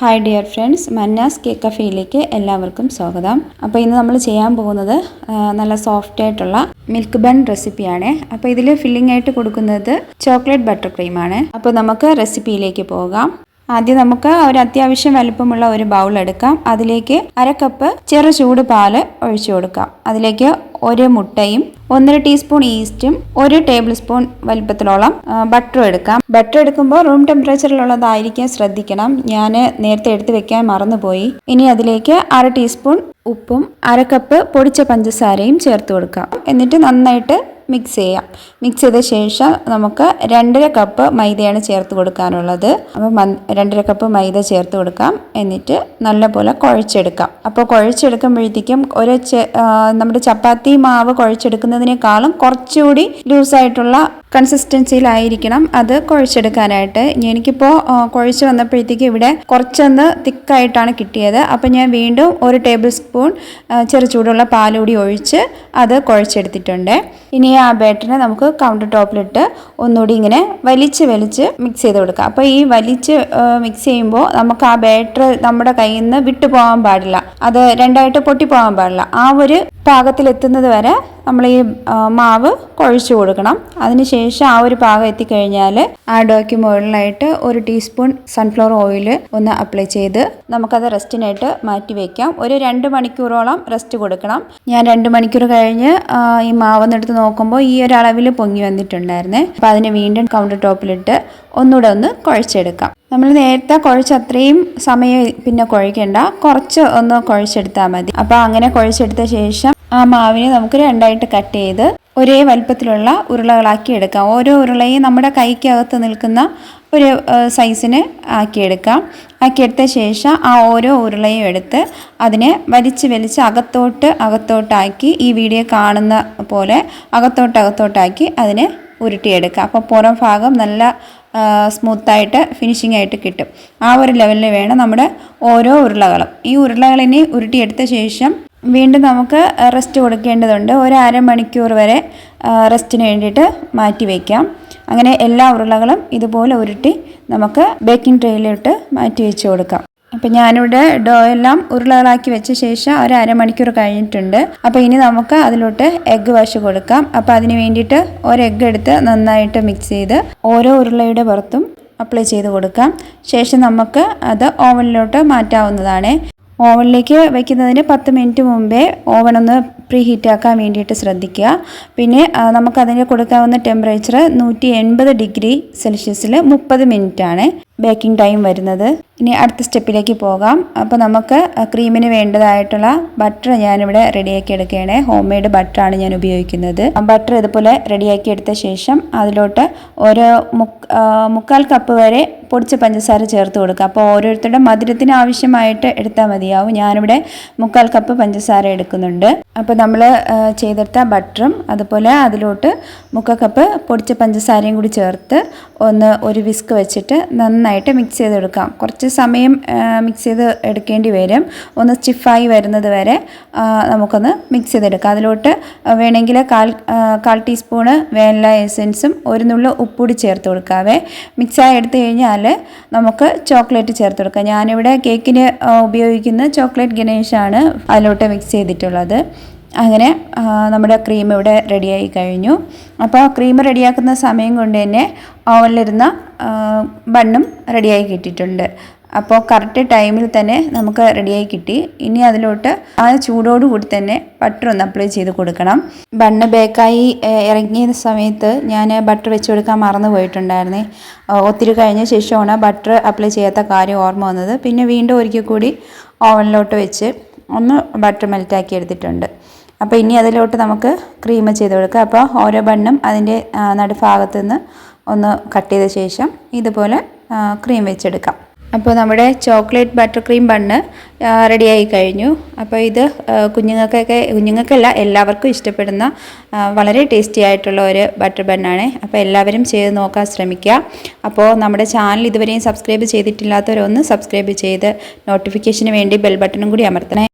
Hi dear friends Mannas cake കഫേയിലേക്ക് എല്ലാവർക്കും സ്വാഗതം. അപ്പോൾ ഇന്ന് നമ്മൾ ചെയ്യാൻ പോകുന്നത് നല്ല സോഫ്റ്റ് ആയിട്ടുള്ള മിൽക്ക് ബൺ റെസിപ്പിയാണ് അപ്പോൾ ഇതിൽ ഫില്ലിംഗ് ആയിട്ട് കൊടുക്കുന്നത് ചോക്ലേറ്റ് ബട്ടർ ക്രീമാണ് അപ്പോൾ നമുക്ക് റെസിപ്പിയിലേക്ക് പോകാം. ആദ്യം നമുക്ക് ഒരു അത്യാവശ്യം വലുപ്പമുള്ള ഒരു ബൗൾ എടുക്കാം. അതിലേക്ക് അര കപ്പ് ചെറു ചൂട് പാൽ ഒഴിച്ചു കൊടുക്കാം. അതിലേക്ക് ഒരു മുട്ടയും ഒന്നര ടീസ്പൂൺ ഈസ്റ്റും ഒരു ടേബിൾ സ്പൂൺ വലിപ്പത്തിലോളം ബട്ടറും എടുക്കാം. ബട്ടർ എടുക്കുമ്പോൾ റൂം ടെമ്പറേച്ചറിലുള്ളതായിരിക്കാൻ ശ്രദ്ധിക്കണം. ഞാൻ നേരത്തെ എടുത്ത് വെക്കാൻ മറന്നുപോയി. ഇനി അതിലേക്ക് അര ടീസ്പൂൺ ഉപ്പും അര കപ്പ് പൊടിച്ച പഞ്ചസാരയും ചേർത്ത് കൊടുക്കാം. എന്നിട്ട് നന്നായിട്ട് മിക്സ് ചെയ്യാം. മിക്സ് ചെയ്ത ശേഷം നമുക്ക് രണ്ടര കപ്പ് മൈദയാണ് ചേർത്ത് കൊടുക്കാനുള്ളത്. അപ്പോൾ രണ്ടര കപ്പ് മൈദ ചേർത്ത് കൊടുക്കാം. എന്നിട്ട് നല്ലപോലെ കുഴച്ചെടുക്കാം. അപ്പോൾ കുഴച്ചെടുക്കുമ്പോഴത്തേക്കും ഒരു നമ്മുടെ ചപ്പാത്തി മാവ് കുഴച്ചെടുക്കുന്നതിനേക്കാളും കുറച്ചുകൂടി ലൂസായിട്ടുള്ള കൺസിസ്റ്റൻസിയിലായിരിക്കണം അത് കുഴച്ചെടുക്കാനായിട്ട്. എനിക്കിപ്പോൾ കുഴച്ച് വന്നപ്പോഴത്തേക്ക് ഇവിടെ കുറച്ചൊന്ന് തിക്കായിട്ടാണ് കിട്ടിയത്. അപ്പോൾ ഞാൻ വീണ്ടും ഒരു ടേബിൾ സ്പൂൺ ചെറു ചൂടുള്ള പാലുകൂടി ഒഴിച്ച് അത് കുഴച്ചെടുത്തിട്ടുണ്ട്. ഇനി ആ ബാറ്ററിനെ നമുക്ക് കൗണ്ടർ ടോപ്പിലിട്ട് ഒന്നുകൂടി ഇങ്ങനെ വലിച്ച് വലിച്ച് മിക്സ് ചെയ്ത് കൊടുക്കാം. അപ്പോൾ ഈ വലിച്ച് മിക്സ് ചെയ്യുമ്പോൾ നമുക്ക് ആ ബാറ്റർ നമ്മുടെ കയ്യിൽ നിന്ന് വിട്ടു പോകാൻ പാടില്ല. അത് രണ്ടായിട്ട് പൊട്ടിപ്പോകാൻ പാടില്ല. ആ ഒരു പാകത്തിലെത്തുന്നത് വരെ നമ്മൾ ഈ മാവ് കുഴച്ച് കൊടുക്കണം. അതിനുശേഷം ആ ഒരു പാകം എത്തിക്കഴിഞ്ഞാൽ ആ ഡോയ്ക്ക് മുകളിലായിട്ട് ഒരു ടീസ്പൂൺ സൺഫ്ലവർ ഓയിൽ ഒന്ന് അപ്ലൈ ചെയ്ത് നമുക്കത് റെസ്റ്റിനായിട്ട് മാറ്റി വയ്ക്കാം ഒരു രണ്ട് മണിക്കൂറോളം റെസ്റ്റ് കൊടുക്കണം. ഞാൻ രണ്ട് മണിക്കൂർ കഴിഞ്ഞ് ഈ മാവെന്നെടുത്ത് നോക്കുമ്പോൾ ഈ ഒരു അളവിൽ പൊങ്ങി വന്നിട്ടുണ്ടായിരുന്നേ. അപ്പോൾ അതിന് വീണ്ടും കൗണ്ടർ ടോപ്പിലിട്ട് ഒന്നുകൂടെ ഒന്ന് കുഴച്ചെടുക്കാം. നമ്മൾ നേരത്തെ കുഴച്ച് അത്രയും സമയം പിന്നെ കുഴക്കേണ്ട. കുറച്ച് ഒന്ന് കുഴച്ചെടുത്താൽ മതി. അപ്പോൾ അങ്ങനെ കുഴച്ചെടുത്ത ശേഷം ആ മാവിനെ നമുക്ക് രണ്ടായിട്ട് കട്ട് ചെയ്ത് ഒരേ വലുപ്പത്തിലുള്ള ഉരുളകളാക്കി എടുക്കാം. ഓരോ ഉരുളയും നമ്മുടെ കൈക്കകത്ത് നിൽക്കുന്ന ഒരു സൈസിന് ആക്കിയെടുക്കാം ആക്കിയെടുത്ത ശേഷം ആ ഓരോ ഉരുളയും എടുത്ത് അതിനെ വലിച്ച് വലിച്ച് അകത്തോട്ട് അകത്തോട്ടാക്കി ഈ വീഡിയോ കാണുന്ന പോലെ അകത്തോട്ട് അകത്തോട്ടാക്കി അതിനെ ഉരുട്ടിയെടുക്കുക അപ്പോൾ പുറം ഭാഗം നല്ല സ്മൂത്തായിട്ട് ഫിനിഷിംഗ് ആയിട്ട് കിട്ടും. ആ ഒരു ലെവലിൽ വേണം നമ്മുടെ ഓരോ ഉരുളകളും. ഈ ഉരുളകളിനെ ഉരുട്ടിയെടുത്ത ശേഷം വീണ്ടും നമുക്ക് റെസ്റ്റ് കൊടുക്കേണ്ടതുണ്ട്. ഒരു അരമണിക്കൂർ വരെ റെസ്റ്റിന് വേണ്ടിയിട്ട് മാറ്റി വയ്ക്കാം അങ്ങനെ എല്ലാ ഉരുളകളും ഇതുപോലെ ഉരുട്ടി നമുക്ക് ബേക്കിംഗ് ട്രേയിലിട്ട് മാറ്റി വെച്ച് കൊടുക്കാം. അപ്പം ഞാനിവിടെ ഡോ എല്ലാം ഉരുളകളാക്കി വെച്ച ശേഷം ഒരു അരമണിക്കൂർ കഴിഞ്ഞിട്ടുണ്ട്. അപ്പോൾ ഇനി നമുക്ക് അതിലോട്ട് എഗ്ഗ് വാഷ് കൊടുക്കാം. അപ്പോൾ അതിന് വേണ്ടിയിട്ട് ഒരു എഗ്ഗ് എടുത്ത് നന്നായിട്ട് മിക്സ് ചെയ്ത് ഓരോ ഉരുളയുടെ പുറത്തും അപ്ലൈ ചെയ്ത് കൊടുക്കാം. ശേഷം നമുക്ക് അത് ഓവനിലോട്ട് മാറ്റാവുന്നതാണ്. ഓവനിലേക്ക് വയ്ക്കുന്നതിന് പത്ത് മിനിറ്റ് മുമ്പേ ഓവൻ ഒന്ന് പ്രീ ഹീറ്റ് ആക്കാൻ വേണ്ടിയിട്ട് ശ്രദ്ധിക്കുക. പിന്നെ നമുക്ക് നമുക്കതിന് കൊടുക്കാവുന്ന ടെമ്പറേച്ചർ നൂറ്റി എൺപത് ഡിഗ്രി സെൽഷ്യസിൽ മുപ്പത് ആണ് ബേക്കിംഗ് ടൈം വരുന്നത്. ഇനി അടുത്ത സ്റ്റെപ്പിലേക്ക് പോകാം. അപ്പോൾ നമുക്ക് ക്രീമിന് വേണ്ടതായിട്ടുള്ള ബട്ടർ ഞാനിവിടെ റെഡിയാക്കി എടുക്കുകയാണ്. ഹോം മെയ്ഡ് ബട്ടറാണ് ഞാൻ ഉപയോഗിക്കുന്നത്. ബട്ടർ ഇതുപോലെ റെഡിയാക്കി എടുത്ത ശേഷം അതിലോട്ട് ഒരു മുക്കാൽ കപ്പ് വരെ പൊടിച്ച പഞ്ചസാര ചേർത്ത് കൊടുക്കുക. അപ്പോൾ ഓരോരുത്തരുടെ മധുരത്തിന് ആവശ്യമായിട്ട് എടുത്താൽ മതിയാവും. ഞാനിവിടെ മുക്കാൽ കപ്പ് പഞ്ചസാര എടുക്കുന്നുണ്ട്. അപ്പോൾ നമ്മൾ ചെയ്തെടുത്ത ബട്ടറും അതുപോലെ അതിലോട്ട് മുക്കക്കപ്പ് പൊടിച്ച പഞ്ചസാരയും കൂടി ചേർത്ത് ഒന്ന് ഒരു വിസ്ക് വെച്ചിട്ട് നന്നായിട്ട് മിക്സ് ചെയ്തെടുക്കാം. കുറച്ച് സമയം മിക്സ് ചെയ്ത് എടുക്കേണ്ടി വരും. ഒന്ന് സ്റ്റിഫായി വരുന്നത് വരെ നമുക്കൊന്ന് മിക്സ് ചെയ്തെടുക്കാം. അതിലോട്ട് വേണമെങ്കിൽ കാൽ കാൽ ടീസ്പൂണ് വേനില എസെൻസും ഒരു നുള്ളു ഉപ്പുകൂടി ചേർത്ത് കൊടുക്കാവേ. മിക്സായി എടുത്തു കഴിഞ്ഞാൽ നമുക്ക് ചോക്ലേറ്റ് ചേർത്ത് കൊടുക്കാം. ഞാനിവിടെ കേക്കിന് ഉപയോഗിക്കുന്ന ചോക്ലേറ്റ് ഗണേഷാണ് അതിലോട്ട് മിക്സ് ചെയ്തിട്ടുള്ളത്. അങ്ങനെ നമ്മുടെ ക്രീം ഇവിടെ റെഡിയായി കഴിഞ്ഞു. അപ്പോൾ ക്രീം റെഡിയാക്കുന്ന സമയം കൊണ്ട് തന്നെ ഓവനിലിരുന്ന ബണ്ണും റെഡിയായി കിട്ടിയിട്ടുണ്ട്. അപ്പോൾ കറക്റ്റ് ടൈമിൽ തന്നെ നമുക്ക് റെഡിയായി കിട്ടി. ഇനി അതിലോട്ട് ആ ചൂടോടുകൂടി തന്നെ ബട്ടർ ഒന്ന് അപ്ലൈ ചെയ്ത് കൊടുക്കണം. ബണ്ണ് ബേക്കായി ഇറങ്ങിയ സമയത്ത് ഞാൻ ബട്ടർ വെച്ച് കൊടുക്കാൻ മറന്നു പോയിട്ടുണ്ടായിരുന്നേ. ഒത്തിരി കഴിഞ്ഞ ശേഷമാണ് ബട്ടർ അപ്ലൈ ചെയ്യാത്ത കാര്യം ഓർമ്മ വന്നത്. പിന്നെ വീണ്ടും ഒരിക്കൽ കൂടി ഓവനിലോട്ട് വെച്ച് ഒന്ന് ബട്ടർ മെൽറ്റാക്കി എടുത്തിട്ടുണ്ട്. അപ്പോൾ ഇനി അതിലോട്ട് നമുക്ക് ക്രീം ചെയ്ത് കൊടുക്കുക അപ്പോൾ ഓരോ ബണ്ണും അതിന്റെ നടുഭാഗത്ത് നിന്ന് ഒന്ന് കട്ട് ചെയ്ത ശേഷം ഇതുപോലെ ക്രീം വെച്ചെടുക്കാം. അപ്പോൾ നമ്മുടെ ചോക്ലേറ്റ് ബട്ടർ ക്രീം ബണ്ണ് റെഡിയായി കഴിഞ്ഞു. അപ്പോൾ ഇത് കുഞ്ഞുങ്ങൾക്കൊക്കെ കുഞ്ഞുങ്ങൾക്കല്ല എല്ലാവർക്കും ഇഷ്ടപ്പെടുന്ന വളരെ ടേസ്റ്റി ആയിട്ടുള്ള ഒരു ബട്ടർ ബണ്ണാണ്. അപ്പോൾ എല്ലാവരും ചെയ്ത് നോക്കാൻ ശ്രമിക്കുക. അപ്പോൾ നമ്മുടെ ചാനൽ ഇതുവരെയും സബ്സ്ക്രൈബ് ചെയ്തിട്ടില്ലാത്തവരൊന്ന് സബ്സ്ക്രൈബ് ചെയ്ത് നോട്ടിഫിക്കേഷന് വേണ്ടി ബെൽ ബട്ടണും കൂടി അമർത്തണേ.